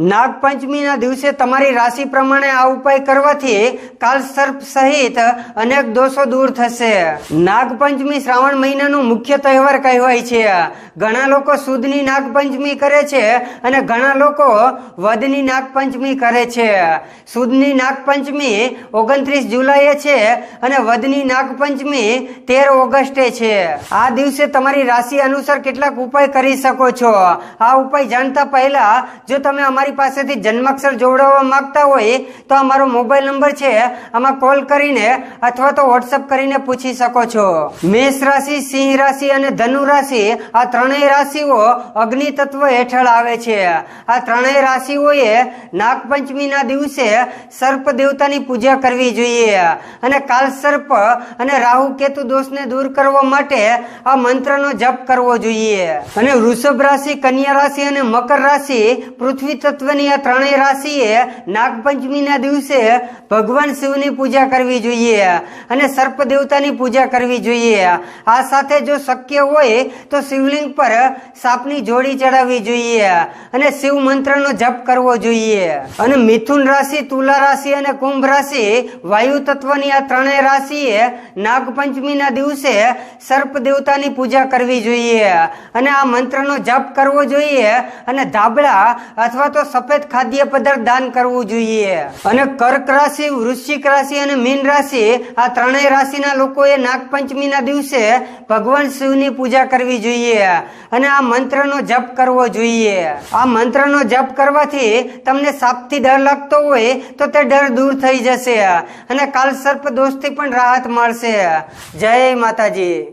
નાગપંચમીના દિવસે તમારી રાશિ પ્રમાણે આ ઉપાય કરવાથી કાલ સર્પ સહિત અનેક દોષો દૂર થશે. નાગપંચમી શ્રાવણ મહિનાનો મુખ્ય તહેવાર કહેવાય છે. ઘણા લોકો સુદની નાગપંચમી કરે છે અને ઘણા લોકો વધની નાગપંચમી કરે છે. સુદની નાગપંચમી ઓગણત્રીસ જુલાઈએ છે અને વધની નાગપંચમી તેર ઓગસ્ટે છે. આ દિવસે તમારી રાશિ અનુસાર કેટલાક ઉપાય કરી શકો છો. આ ઉપાય જાણતા પહેલા જો તમે અમારી પાસેથી જન્માક્ષર જોડાવવા માંગતા હોય તો અમારો મોબાઈલ નંબર છે. આમાં કોલ કરીને અથવા તો વોટ્સઅપ કરીને પૂછી શકો છો. મેષ રાશિ, સિંહ રાશિ અને ધનુ રાશિ આ ત્રણેય રાશિઓ અગ્નિ તત્વ હેઠળ આવે છે. આ ત્રણેય રાશિઓએ નાગપંચમીના દિવસે સર્પ દેવતાની પૂજા કરવી જોઈએ અને કાલ સર્પ અને રાહુ કેતુ દોષને દૂર કરવા માટે આ મંત્રનો જપ કરવો જોઈએ. અને વૃષભ રાશિ, કન્યા રાશિ અને મકર રાશિ પૃથ્વી તત્વની આ ત્રણેય રાશિએ નાગપંચમીના દિવસે ભગવાન શિવની પૂજા કરવી જોઈએ અને સર્પ દેવતાની પૂજા કરવી જોઈએ. આ સાથે જો શક્ય હોય તો શિવલિંગ પર સાપની જોડી ચડાવવી જોઈએ અને શિવ મંત્રનો જપ કરવો જોઈએ. અને મિથુન રાશિ, તુલા રાશિ અને કુંભ રાશિ વાયુ તત્વની આ ત્રણેય રાશિએ નાગપંચમીના દિવસે સર્પ દેવતાની પૂજા કરવી જોઈએ. અને આ મંત્રનો જપ કરવો જોઈએ અને ધાબળા અથવા તો સફેદ ખાદ્ય પદાર્થ દાન કરવું જોઈએ. અને કર્ક રાશિ, વૃશ્ચિક રાશિ અને મીન રાશિ, આ ત્રણેય રાશિના લોકોએ નાગપંચમીના દિવસે ભગવાન શિવની પૂજા કરવી જોઈએ. અને આ મંત્રનો જપ કરવો જોઈએ. આ મંત્રનો જપ કરવાથી તમને સાપથી ડર લાગતો હોય તો તે ડર દૂર થઈ જશે. અને કાલ સર્પ દોષથી પણ રાહત મળશે. જય માતાજી.